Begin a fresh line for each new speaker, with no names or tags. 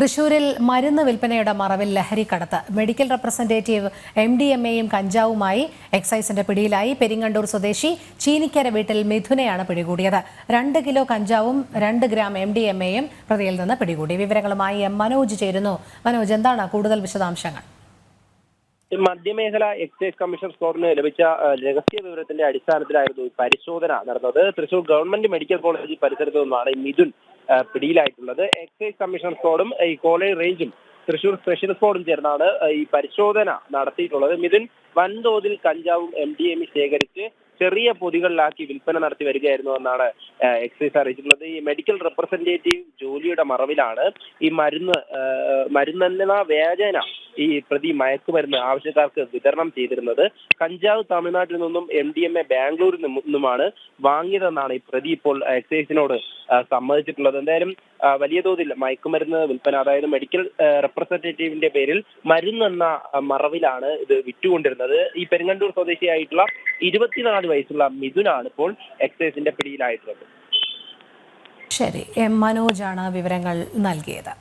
തൃശൂരിൽ മരുന്ന് വിൽപ്പനയുടെ മറവിൽ ലഹരിക്കടത്ത് medical representative M D M എയും കഞ്ചാവുമായി എക്സൈസിന്റെ പിടിയിലായി പെരിങ്ങണ്ടൂർ സ്വദേശി ചീനിക്കര വീട്ടിൽ മിഥുനെയാണ് പിടികൂടിയത്. രണ്ട് കിലോ കഞ്ചാവും രണ്ട് ഗ്രാം എം ഡി എം എയും പ്രതിയിൽ നിന്ന് പിടികൂടി. വിവരങ്ങളുമായി എം മനോജ് ചേരുന്നു. മനോജ് എന്താണ് കൂടുതൽ വിശദാംശങ്ങൾ?
മധ്യമേഖല എക്സൈസ് കമ്മീഷൻ സ്കോറിന് ലഭിച്ച രഹസ്യ വിവരത്തിന്റെ അടിസ്ഥാനത്തിലായിരുന്നു പരിശോധന നടന്നത്. തൃശൂർ ഗവൺമെന്റ് മെഡിക്കൽ കോളേജ് പരിസരത്ത് നിന്നാണ് മിഥുൻ പിടിയിലായിട്ടുള്ളത്. എക്സൈസ് കമ്മീഷൻ സ്ക്വാഡും ഈ കോളേജ് റേഞ്ചും തൃശൂർ സ്പെഷ്യൽ സ്ക്വാഡും ചേർന്നാണ് ഈ പരിശോധന നടത്തിയിട്ടുള്ളത്. മിഥുൻ വൻതോതിൽ കഞ്ചാവും എം ഡി എം ശേഖരിച്ച് ചെറിയ പൊതികളിലാക്കി വിൽപ്പന നടത്തി വരികയായിരുന്നു എന്നാണ് എക്സൈസ് അറിയിച്ചിട്ടുള്ളത്. ഈ മെഡിക്കൽ റെപ്രസെന്റേറ്റീവ് ജോലിയുടെ മറവിലാണ് ഈ മരുന്ന് മരുന്നെന്ന വ്യാജേന ഈ പ്രതി മയക്കുമരുന്ന് ആവശ്യക്കാർക്ക് വിതരണം ചെയ്തിരുന്നത്. കഞ്ചാവ് തമിഴ്നാട്ടിൽ നിന്നും എം ഡി എം എ ബാംഗ്ലൂരിൽ നിന്നുമാണ് വാങ്ങിയതെന്നാണ് ഈ പ്രതി ഇപ്പോൾ എക്സൈസിനോട് സമ്മതിച്ചിട്ടുള്ളത്. എന്തായാലും വലിയ തോതിൽ മയക്കുമരുന്ന് വിൽപ്പന അതായത് മെഡിക്കൽ റെപ്രസെന്റേറ്റീവിന്റെ പേരിൽ മരുന്നെന്ന മറവിലാണ് ഇത് വിറ്റുകൊണ്ടിരുന്നത്. ഈ പെരുങ്ങണ്ടൂർ സ്വദേശിയായിട്ടുള്ള ഇരുപത്തിനാല് വയസ്സുള്ള മിഥുനാണ് ഇപ്പോൾ എക്സൈസിന്റെ പിടിയിലായിട്ടുള്ളത്.
ശരി എം മനോജാണ് വിവരങ്ങൾ നൽകിയത്.